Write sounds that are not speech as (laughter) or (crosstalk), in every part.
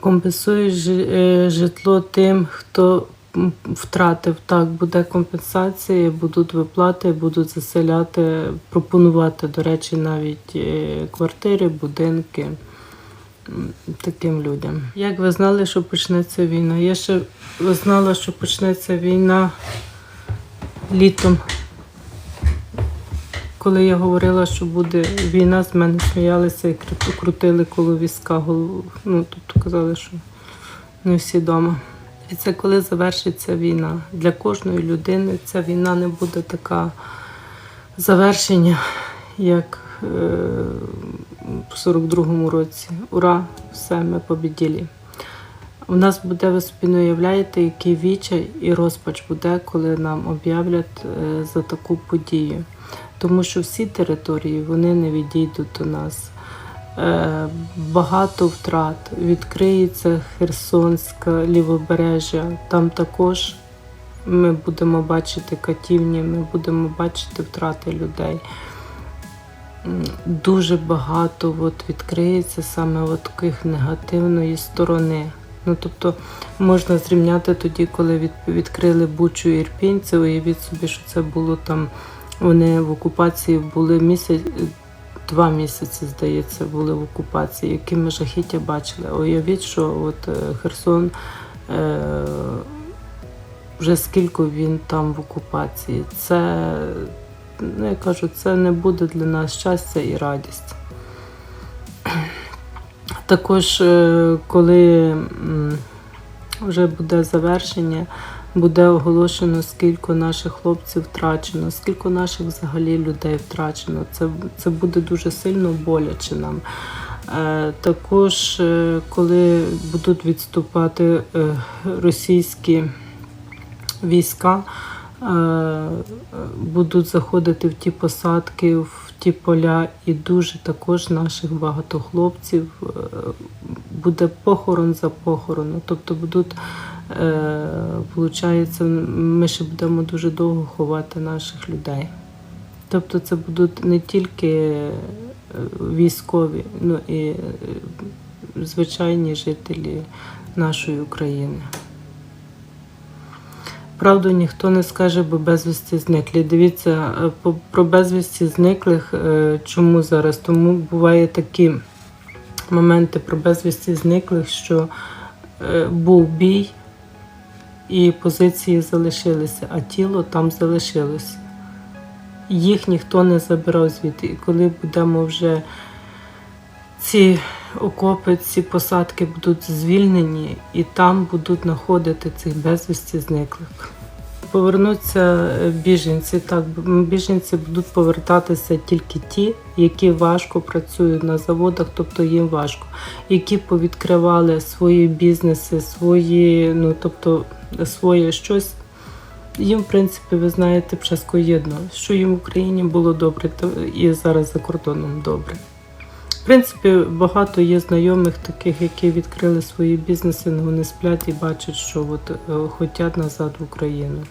компенсують жи- е, житло тим, хто втратив. Так, буде компенсація, будуть виплати, будуть заселяти, пропонувати, до речі, навіть е, квартири, будинки таким людям. Як ви знали, що почнеться війна? Я ще знала, що почнеться війна літом. Коли я говорила, що буде війна, з мене сміялися і крутили коло візка голову. Ну, тобто казали, що не всі вдома. І це коли завершиться війна. Для кожної людини ця війна не буде така завершення, як е, в 42-му році. Ура! Все, ми побіділі. У нас буде, ви собі не уявляєте, який відчай і розпач буде, коли нам об'являть е, за таку подію. Тому що всі території вони не відійдуть до нас. Е, Багато втрат. Відкриється Херсонська лівобережжя. Там також ми будемо бачити катівні, ми будемо бачити втрати людей. Дуже багато от відкриється саме от таких негативної сторони. Ну, тобто можна зрівняти тоді, коли від, відкрили Бучу Ірпінь, це уявіть собі, що це було там. Вони в окупації були місяць, два місяці, здається, були в окупації, які ми жахіття бачили. Уявіть, що от е, Херсон е, вже скільки він там в окупації. Це, ну, я кажу, це не буде для нас щастя і радість. (clears throat) Також, е, коли вже буде завершення, буде оголошено, скільки наших хлопців втрачено, скільки наших взагалі людей втрачено. Це, це буде дуже сильно боляче нам. Е, Також, е, коли будуть відступати е, російські війська, будуть заходити в ті посадки, в ті поля, і дуже також наших багато хлопців буде похорон за похороном. Тобто будуть, получається, ми ще будемо дуже довго ховати наших людей. Тобто це будуть не тільки е, військові, ну і е, звичайні жителі нашої України. Правду ніхто не скаже, бо безвісті зниклі. Дивіться, е, про безвісті зниклих, е, чому зараз? Тому буває такі моменти про безвісті зниклих, що е, був бій і позиції залишилися, а тіло там залишилося. Їх ніхто не забирав звідти. І коли будемо вже ці окопи, ці посадки будуть звільнені, і там будуть знаходити цих безвісті зниклих. Повернуться біженці. Так, біженці будуть повертатися тільки ті, які важко працюють на заводах, тобто їм важко, які повідкривали свої бізнеси, свої, ну тобто своє щось. Їм, в принципі, ви знаєте, пшескоєдно, що їм в Україні було добре, то і зараз за кордоном добре. В принципі, багато є знайомих таких, які відкрили свої бізнеси, але вони сплять і бачать, що от, е, хотять назад в Україну.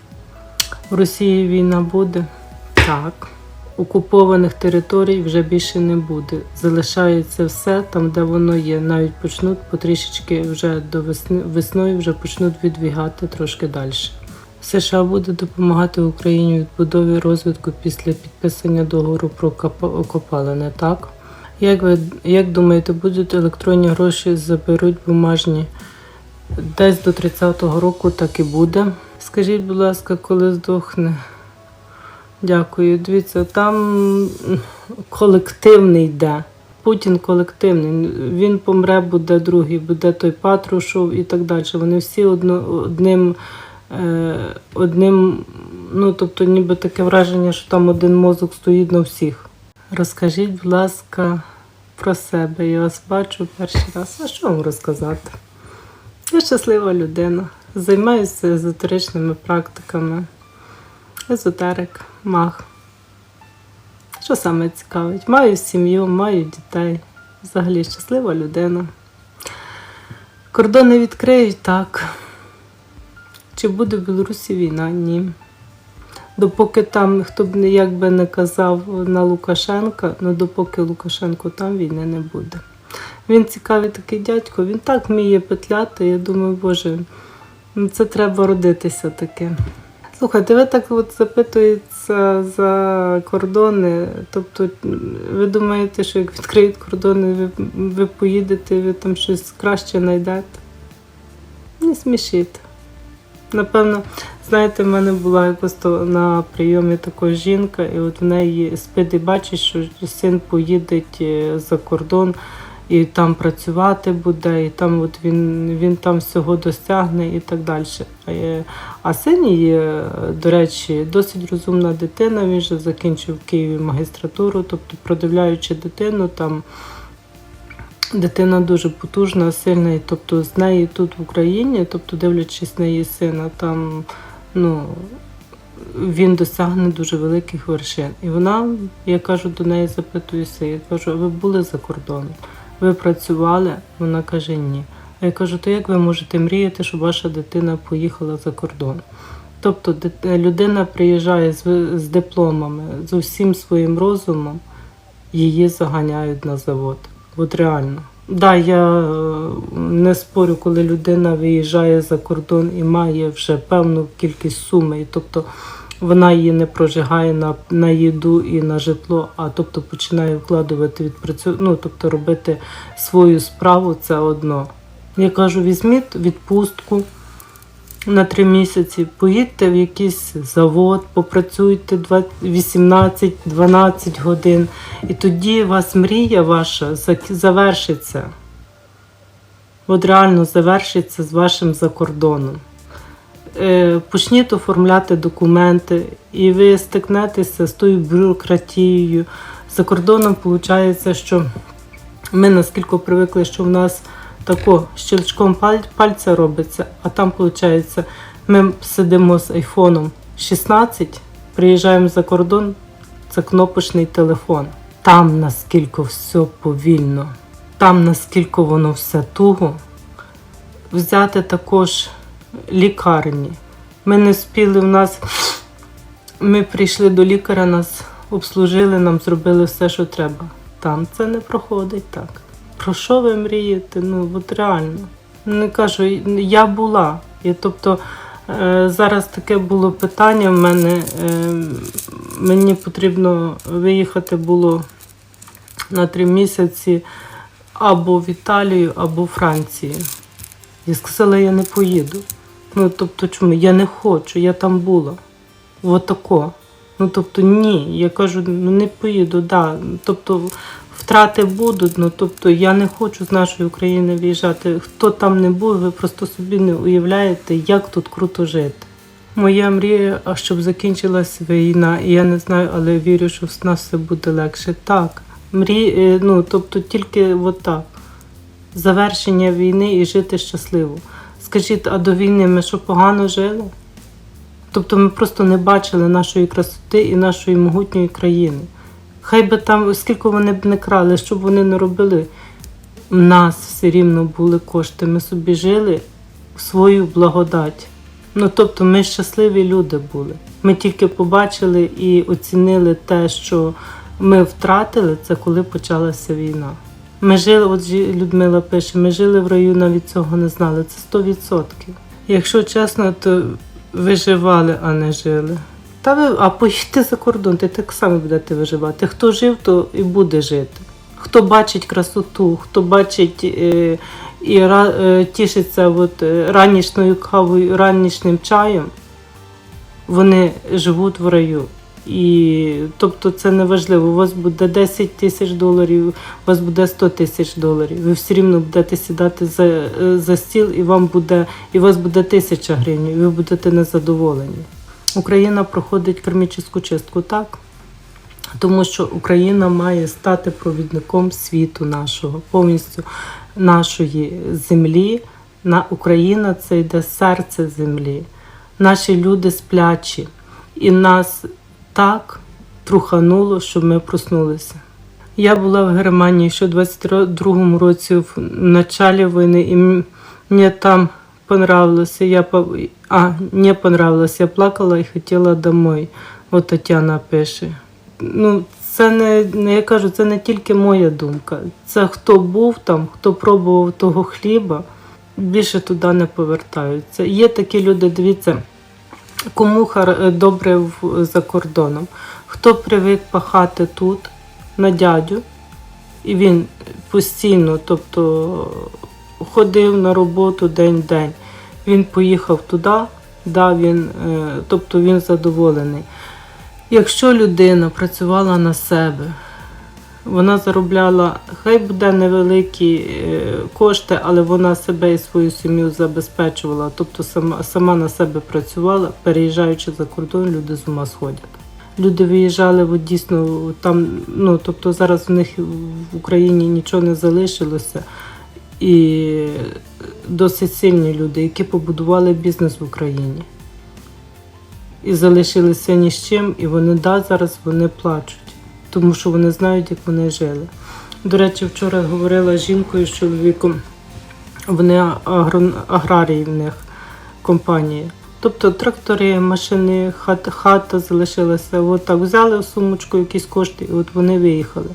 В Росії війна буде? Так. Окупованих територій вже більше не буде. Залишається все там, де воно є. Навіть почнуть потрішечки вже до весни весною вже почнуть відвігати трошки далі. США буде допомагати Україні відбудові розвитку після підписання договору про копалини, так? Як ви як думаєте, будуть електронні гроші заберуть бумажні? Десь до 30-го року так і буде. Скажіть, будь ласка, коли здохне? Дякую. Дивіться, там колективний йде. Путін колективний. Він помре, буде другий, буде той Патрушов і так далі. Вони всі одно, одним, е, одним, ну тобто, ніби таке враження, що там один мозок стоїть на всіх. Розкажіть, будь ласка, про себе. Я вас бачу перший раз. А що вам розказати? Я щаслива людина. Займаюся езотеричними практиками. Езотерик, маг. Що саме цікавить? Маю сім'ю, маю дітей. Взагалі щаслива людина. Кордони відкриють так. Чи буде в Білорусі війна? Ні. Допоки там, хто б як би не казав на Лукашенка, ну допоки Лукашенко там війни не буде. Він цікавий такий дядько, він так вміє петляти. Я думаю, боже, ну це треба родитися таке. Слухайте, ви так от запитуєте за кордони. Тобто, ви думаєте, що як відкриють кордони, ви, ви поїдете, ви там щось краще знайдете? Не смішіть. Напевно, знаєте, в мене була якось на прийомі така жінка, і от в неї спить і бачить, що син поїде е, за кордон і там працювати буде, і там от він, він там всього досягне і так далі. А син її, е, до речі, досить розумна дитина. Він же закінчив в Києві магістратуру, тобто продивляючи дитину, там дитина дуже потужна, сильна, і тобто з неї тут в Україні, тобто дивлячись на її сина, там ну. Він досягне дуже великих вершин. І вона, я кажу до неї, запитуюся, я кажу, а ви були за кордоном? Ви працювали? Вона каже, ні. А я кажу, то як ви можете мріяти, щоб ваша дитина поїхала за кордон? Тобто людина приїжджає з, дипломами, з усім своїм розумом, її заганяють на завод. От реально. Да, я е, не спорю, коли людина виїжджає за кордон і має вже певну кількість суми, тобто вона її не прожигає на, на їду і на житло, а тобто починає вкладувати відпрацю... ну, тобто робити свою справу, це одно. Я кажу, візьміть відпустку на три місяці, поїдьте в якийсь завод, попрацюйте 18-12 годин, і тоді вас мрія ваша завершиться. От реально завершиться з вашим закордоном. Е, Почніть оформляти документи, і ви стикнетеся з тою бюрократією. За кордоном виходить, що ми наскільки привикли, що в нас тако щелчком паль- пальця робиться, а там виходить, ми сидимо з айфоном 16, приїжджаємо за кордон, це кнопочний телефон. Там наскільки все повільно, там наскільки воно все туго. Взяти також лікарні. Ми не спіли в нас. Ми прийшли до лікаря, нас обслужили, нам зробили все, що треба. Там це не проходить так. Про що ви мрієте? Ну, от реально. Не кажу, я була. І тобто е, зараз таке було питання в мене. Е, мені потрібно виїхати було на три місяці або в Італію, або в Францію. Я сказала, я не поїду. Ну, тобто, чому? Я не хочу, я там була. Отако. Ну, тобто, ні. Я кажу, ну не поїду, да. Тобто, втрати будуть, ну тобто я не хочу з нашої України виїжджати. Хто там не був, ви просто собі не уявляєте, як тут круто жити. Моя мрія, а щоб закінчилась війна, я не знаю, але вірю, що в нас все буде легше. Так, мрій, ну тобто тільки от так завершення війни і жити щасливо. Скажіть, а до війни ми що погано жили? Тобто ми просто не бачили нашої красоти і нашої могутньої країни. Хай би там, скільки вони б не крали, що б вони не робили, в нас все рівно були кошти. Ми собі жили свою благодать. Ну тобто ми щасливі люди були. Ми тільки побачили і оцінили те, що ми втратили, це коли почалася війна. Ми жили, от Людмила пише, ми жили в раю, навіть цього не знали. Це 100%. Якщо чесно, то виживали, а не жили. Та ви, а поїдьте за кордон, ти так само будете виживати. Хто жив, то і буде жити. Хто бачить красоту, хто бачить е, і е, тішиться от, е, ранішньою кавою, ранішнім чаєм, вони живуть в раю. І тобто це не важливо. У вас буде 10 тисяч доларів, у вас буде 100 тисяч доларів. Ви все рівно будете сідати за, за стіл, і вам буде, і у вас буде тисяча гривень, і ви будете незадоволені. Україна проходить кармічну чистку, так? Тому що Україна має стати провідником світу нашого, повністю нашої землі. На Україна це йде серце землі. Наші люди сплячі. І нас так трухануло, щоб ми проснулися. Я була в Германії ще у 22-му році в началі війни, і мені там понравилося. Я а, не понравилось. Я плакала і хотіла домой. От Тетяна пише. Ну, це не, не я кажу, це не тільки моя думка. Це хто був там, хто пробував того хліба, більше туди не повертаються. Є такі люди, дивіться, кому добре за кордоном, хто привик пахати тут на дядю, і він постійно, тобто ходив на роботу день-день. Він поїхав туди, да, він, е, тобто він задоволений. Якщо людина працювала на себе, вона заробляла, хай буде невеликі е, кошти, але вона себе і свою сім'ю забезпечувала, тобто сама, сама на себе працювала, переїжджаючи за кордон, люди з ума сходять. Люди виїжджали от дійсно там, ну тобто зараз в них в Україні нічого не залишилося. І досить сильні люди, які побудували бізнес в Україні. І залишилися ні з чим, і вони да, зараз вони плачуть, тому що вони знають, як вони жили. До речі, вчора говорила з жінкою з чоловіком, вони аграрії в них компанії. Тобто трактори, машини, хата, хата залишилася. От так взяли сумочку якісь кошти, і от вони виїхали.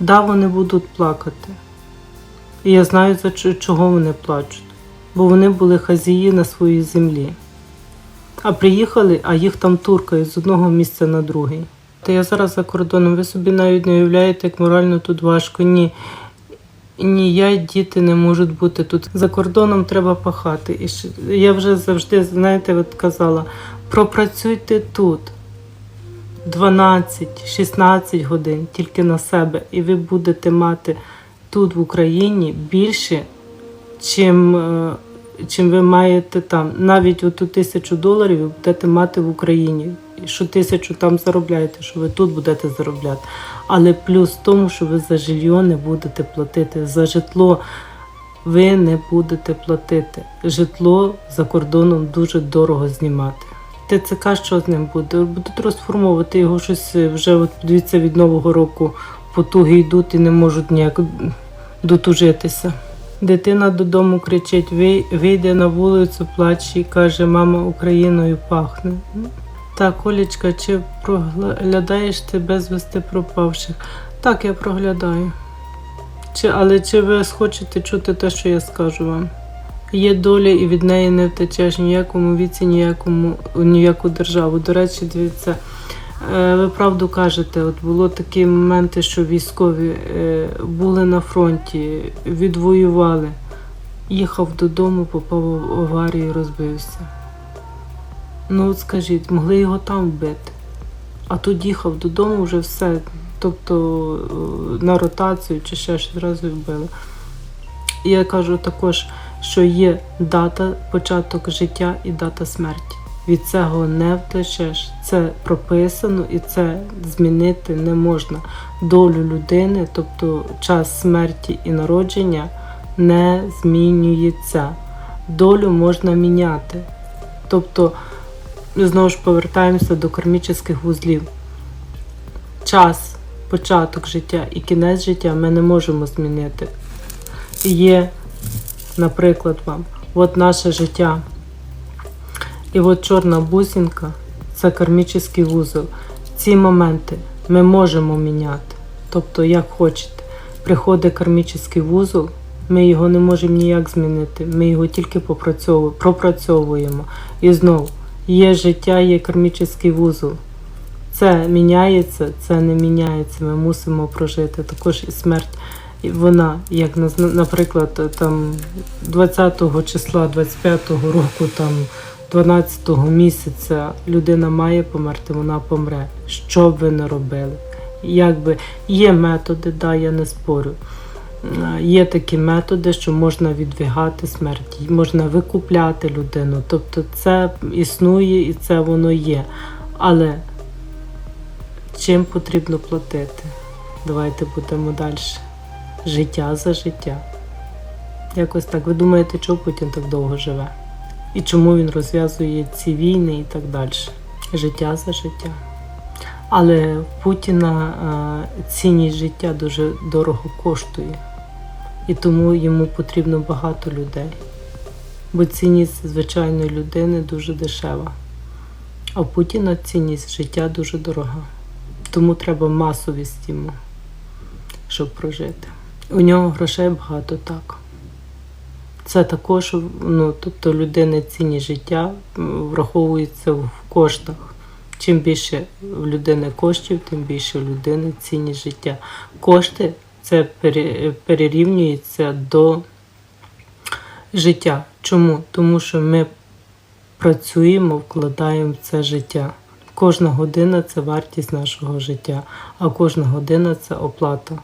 Да, вони будуть плакати. І я знаю, за чого вони плачуть. Бо вони були хазії на своїй землі. А приїхали, а їх там туркають з одного місця на другий. Та я зараз за кордоном, ви собі навіть не уявляєте, як морально тут важко. Ні. Ні, я діти не можуть бути тут. За кордоном треба пахати. І я вже завжди, знаєте, от казала, пропрацюйте тут 12-16 годин тільки на себе, і ви будете мати тут в Україні більше, чим, е, чим ви маєте там. Навіть оту тисячу доларів ви будете мати в Україні. Що тисячу там заробляєте, що ви тут будете заробляти. Але плюс в тому, що ви за жилье не будете платити. За житло ви не будете платити. Житло за кордоном дуже дорого знімати. ТЦК що з ним буде? Будуть розформовувати його щось е, вже от дивіться від Нового року потуги йдуть і не можуть ніяк дотужитися. Дитина додому кричить, вийде на вулицю, плаче і каже, мама Україною пахне. Так, Олічка, чи проглядаєш ти безвісти пропавших? Так, я проглядаю. Чи, але чи ви хочете чути те, що я скажу вам? Є доля і від неї не втечеш ніякому віці, ніякому, ніяку державу. До речі, дивіться, е, ви правду кажете, от було такі моменти, що військові е, були на фронті, відвоювали. Їхав додому, попав в аварію, розбився. Ну от скажіть, могли його там вбити. А тут їхав додому вже все. Тобто е, на ротацію чи ще щось зразу вбили. Я кажу також, що є дата початок життя і дата смерті. Від цього не втечеш. Це прописано і це змінити не можна. Долю людини, тобто час смерті і народження, не змінюється. Долю можна міняти. Тобто, знову ж повертаємося до кармічних вузлів. Час, початок життя і кінець життя ми не можемо змінити. Є, наприклад, вам, от наше життя. І от чорна бусинка це кармічний вузол. Ці моменти ми можемо міняти. Тобто, як хочете, приходить кармічний вузол, ми його не можемо ніяк змінити. Ми його тільки пропрацьовуємо. І знову є життя, є кармічний вузол. Це міняється, це не міняється. Ми мусимо прожити. Також і смерть. Вона, як наприклад, там 20 числа 25 року, там 12 місяця людина має померти, вона помре. Що б ви не робили? Якби є методи, да, я не спорю. Є такі методи, що можна відвігати смерть, можна викупляти людину. Тобто це існує і це воно є. Але чим потрібно платити? Давайте будемо далі. Життя за життя. Якось так. Ви думаєте, чому Путін так довго живе? І чому він розв'язує ці війни і так далі? Життя за життя. Але Путіна е, цінність життя дуже дорого коштує. І тому йому потрібно багато людей. Бо цінність звичайної людини дуже дешева. А Путіна цінність життя дуже дорога. Тому треба масовість йому, щоб прожити. У нього грошей багато так. Це також, ну, тобто людини цінні життя враховується в коштах. Чим більше в людини коштів, тим більше в людини цінні життя. Кошти це перерівнюється до життя. Чому? Тому що ми працюємо, вкладаємо в це життя. Кожна година це вартість нашого життя, а кожна година це оплата.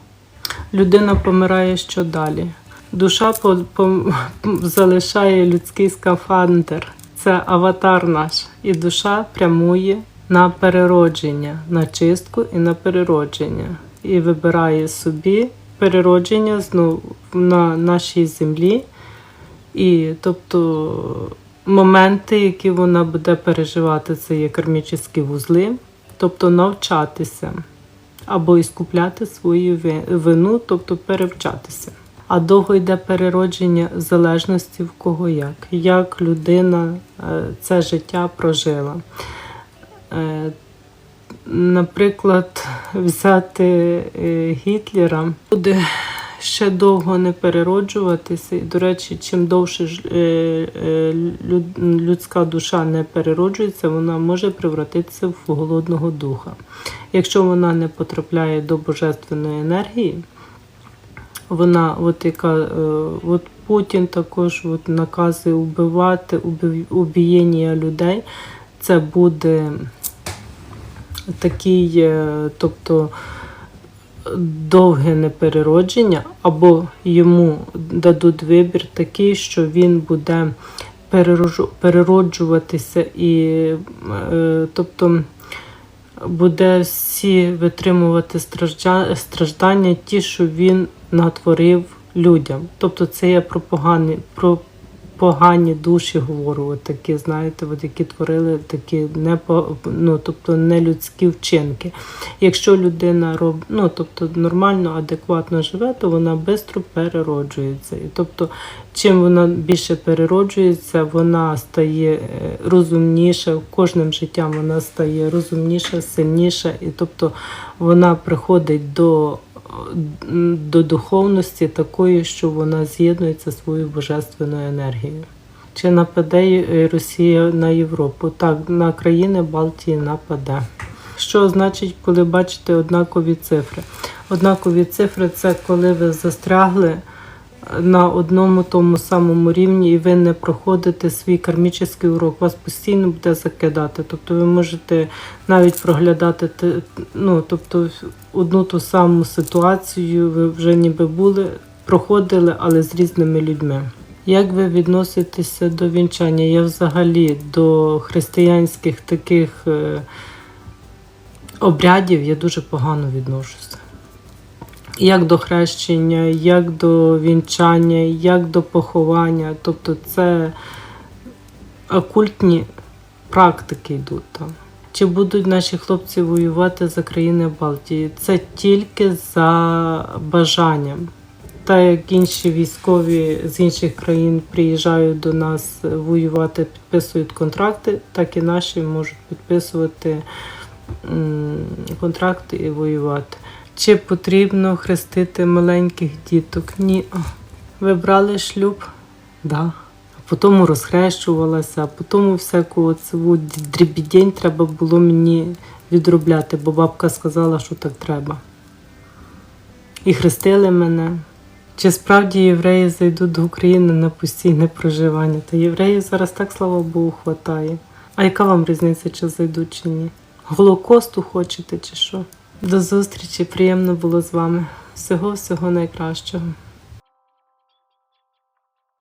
Людина помирає що далі. Душа по, по, залишає людський скафандр. Це аватар наш. І душа прямує на переродження, на чистку і на переродження. І вибирає собі переродження знову на нашій землі. І тобто моменти, які вона буде переживати, це є кармічні вузли, тобто навчатися або іскупляти свою вину, тобто перевчатися. А довго йде переродження в залежності в кого як, як людина е, це життя прожила. Наприклад, взяти е, Гітлера буде ще довго не перероджуватися. І, до речі, чим довше е, е, люд- людська душа не перероджується, вона може превратитися в голодного духа. Якщо вона не потрапляє до божественної енергії, вона, от яка, от Путін також от наказує вбивати, убієння людей, це буде такий, е, тобто довге непереродження, або йому дадуть вибір такий, що він буде перероджуватися і е, тобто буде всі витримувати страждання, ті, що він натворив людям. Тобто це є про погані, про погані душі, говорю, от такі, знаєте, от які творили такі не ну, тобто не людські вчинки. Якщо людина роб, ну, тобто нормально, адекватно живе, то вона швидко перероджується. І тобто, чим вона більше перероджується, вона стає е, розумніша, кожним життям вона стає розумніша, сильніша, і тобто вона приходить до, до духовності такої, що вона з'єднується своєю божественною енергією. Чи нападе е, Росія на Європу? Так, на країни Балтії нападе. Що значить, коли бачите однакові цифри? Однакові цифри це коли ви застрягли на одному тому самому рівні, і ви не проходите свій кармічний урок. Вас постійно буде закидати. Тобто ви можете навіть проглядати ну, тобто одну ту саму ситуацію, ви вже ніби були, проходили, але з різними людьми. Як ви відноситеся до вінчання? Я взагалі до християнських таких е, обрядів я дуже погано відношуся. Як до хрещення, як до вінчання, як до поховання. Тобто це окультні практики йдуть там. Чи будуть наші хлопці воювати за країни Балтії? Це тільки за бажанням. Та як інші військові з інших країн приїжджають до нас воювати, підписують контракти, так і наші можуть підписувати контракти і воювати. Чи потрібно хрестити маленьких діток? Ні. Ви брали шлюб? Да. А потім розхрещувалася, а потім всяку цю дрібідень треба було мені відробляти, бо бабка сказала, що так треба. І хрестили мене. Чи справді євреї зайдуть до України на постійне проживання? Та євреїв зараз так, слава Богу, хватає. А яка вам різниця, чи зайдуть, чи ні? Голокосту хочете, чи що? До зустрічі, приємно було з вами. Всього всього найкращого.